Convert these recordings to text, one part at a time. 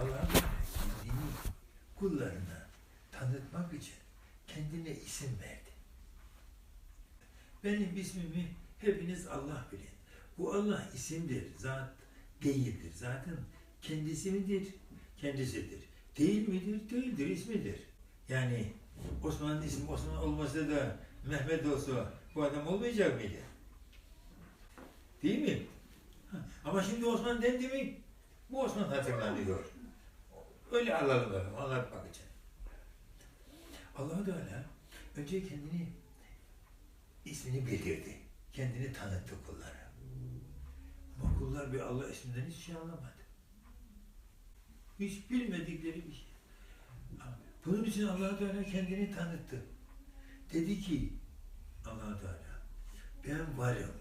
Allah kendini kullarına tanıtmak için kendine isim verdi. Benim ismimi hepiniz Allah bilin. Bu Allah isimdir, zat değildir. Zaten kendisi midir? Kendisidir. Değil midir? Değildir, ismidir. Yani Osman'ın ismi Osman olmasa da Mehmet olsa bu adam olmayacak mıydı? Değil mi? Ama şimdi Osman dendi mi bu Osman hatırlanıyor. Öyle efendim, anlatmak için. allah Teala önce kendini ismini bildirdi. Kendini tanıttı kullara. Ama kullar bir Allah isminden hiç şey anlamadı. Hiç bilmedikleri bir şey. Bunun için allah Teala kendini tanıttı. Dedi ki allah Teala ben varım.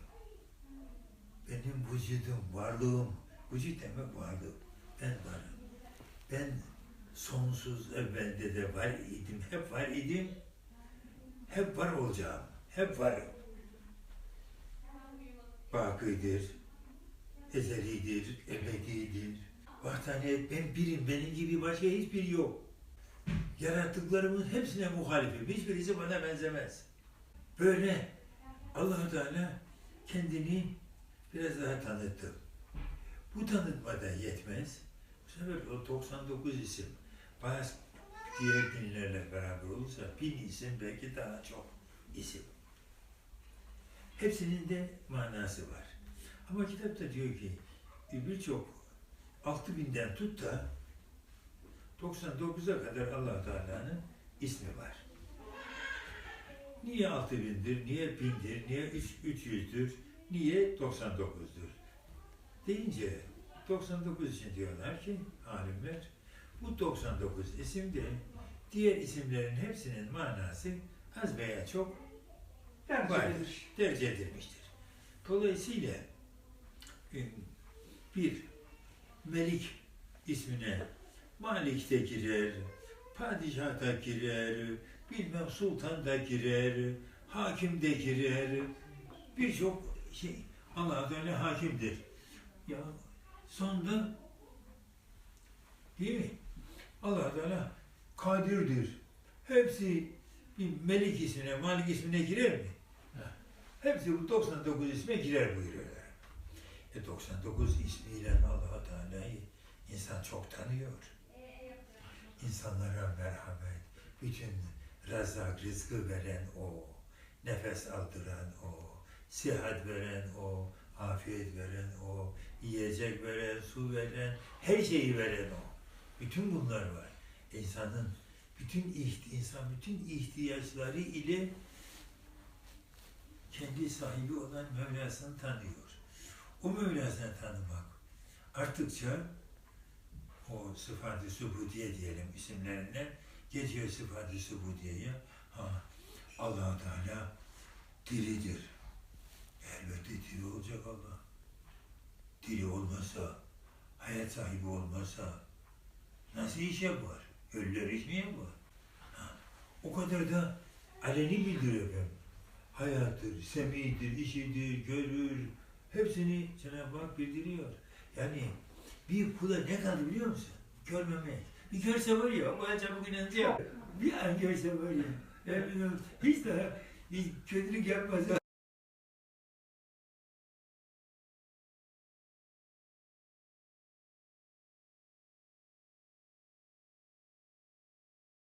Benim vücudum, varlığım, vücut demek varlık. Ben varım. Ben sonsuz evvelde de var idim, hep var idim, hep var olacağım, hep varım. Bakıdır, ezelidir, ebedidir. Vahdaniyet ben birim, benim gibi başka hiçbir yok. Yarattıklarımın hepsine muhalifim, hiçbirisi bana benzemez. Böyle allah Teala kendini biraz daha tanıttı. Bu tanıtmada yetmez. Bu sefer o 99 isim bazı diğer dinlerle beraber olursa bin isim belki daha çok isim. Hepsinin de manası var. Ama kitapta diyor ki birçok 6000'den tut da 99'a kadar allah Teala'nın ismi var. Niye 6000'dir, niye 1000'dir, niye 300'dür, niye 99'dur? Deyince 99 için diyorlar ki alimler bu 99 isimde diğer isimlerin hepsinin manası az veya çok Tercih vardır, tercih edilmiştir. Dolayısıyla e, bir melik ismine malik de girer, padişah da girer, bilmem sultan da girer, hakim de girer, birçok şey Allah öyle hakimdir. Ya sonunda değil mi? Allah Teala kadirdir. Hepsi bir melik ismine, malik ismine girer mi? Hepsi bu 99 isme girer buyuruyorlar. E 99 ismiyle allah Teala'yı insan çok tanıyor. İnsanlara merhamet, bütün razak, rızkı veren o, nefes aldıran o, sıhhat veren o, afiyet veren o, yiyecek veren, su veren, her şeyi veren o. Bütün bunlar var. İnsanın bütün insan bütün ihtiyaçları ile kendi sahibi olan Mevlasını tanıyor. O Mevlasını tanımak arttıkça o sıfat-ı subudiye diyelim isimlerinden geçiyor sıfat-ı subudiyeye. Ha, allah Teala diridir. Elbette diri olacak Allah. Diri olmasa, hayat sahibi olmasa nasıl iş yapar? Ölüler iş mi yapar? Ha, o kadar da aleni bildiriyor efendim. Hayattır, semidir, işidir, görür. Hepsini Cenab-ı Hak bildiriyor. Yani bir kula ne kaldı biliyor musun? Görmemek. Bir görse var ya, o kadar çabuk inanacak. Bir an görse var ya. Yani hiç daha hiç kötülük yapmasa